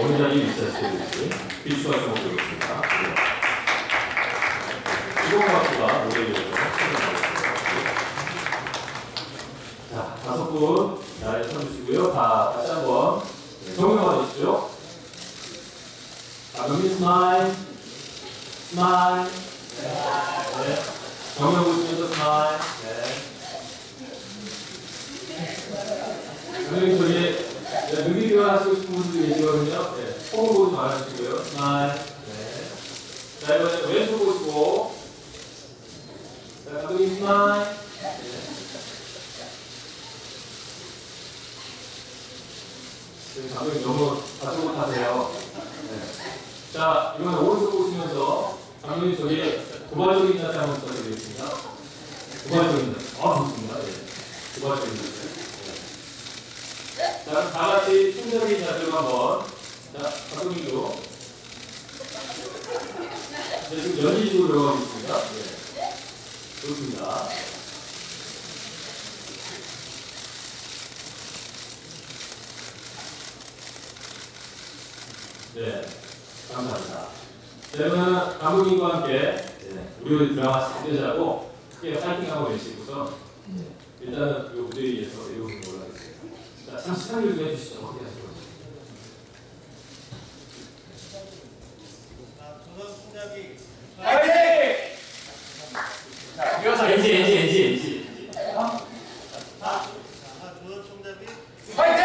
자리에 위치하시게 될지 비추가 좀 보겠습니다. 이동 박수가 참여하겠습니다. 자, 다섯 분 자리에 서주시고요. 다 다시 한번 네, 정면만 주십시오. 자, 경민 스마일, 스마일. 네. 정면 보시면서 스마일. 네. 선생님 저기 네, 능기 교환하시고 싶은 분들이 계시거든요. 네. 호흡 보지 말아주시고요. 스마일. 네. 자, 이번에 왼쪽 보시고. 자, 감독님 스마일. 네. 감독님 너무 다소 못하세요. 네. 자, 이번에 오른쪽 보시면서 감독님 저기 도발적인 자세 한번 부탁드리겠습니다. 도발적인 자세. 아, 좋습니다. 예. 도발적인 자세. 네. 자, 다 같이 충전적인 자세로 한번. 자, 감독님도. 네, 지금 연기식으로 들어가고 있습니다. 네. 좋습니다. 네, 감사합니다. 저는 감독님과 함께 네, 우리 드라마 시청자라고 크게 파이팅하고 외치고서 네, 일단은 이 무대 위에서 이러고 올라가겠습니다. 자, 수상률 좀 해주시죠. 어디 하시는 거죠? 파이팅! 이어서 엔지, 엔지, 엔지, 엔지. 파이팅!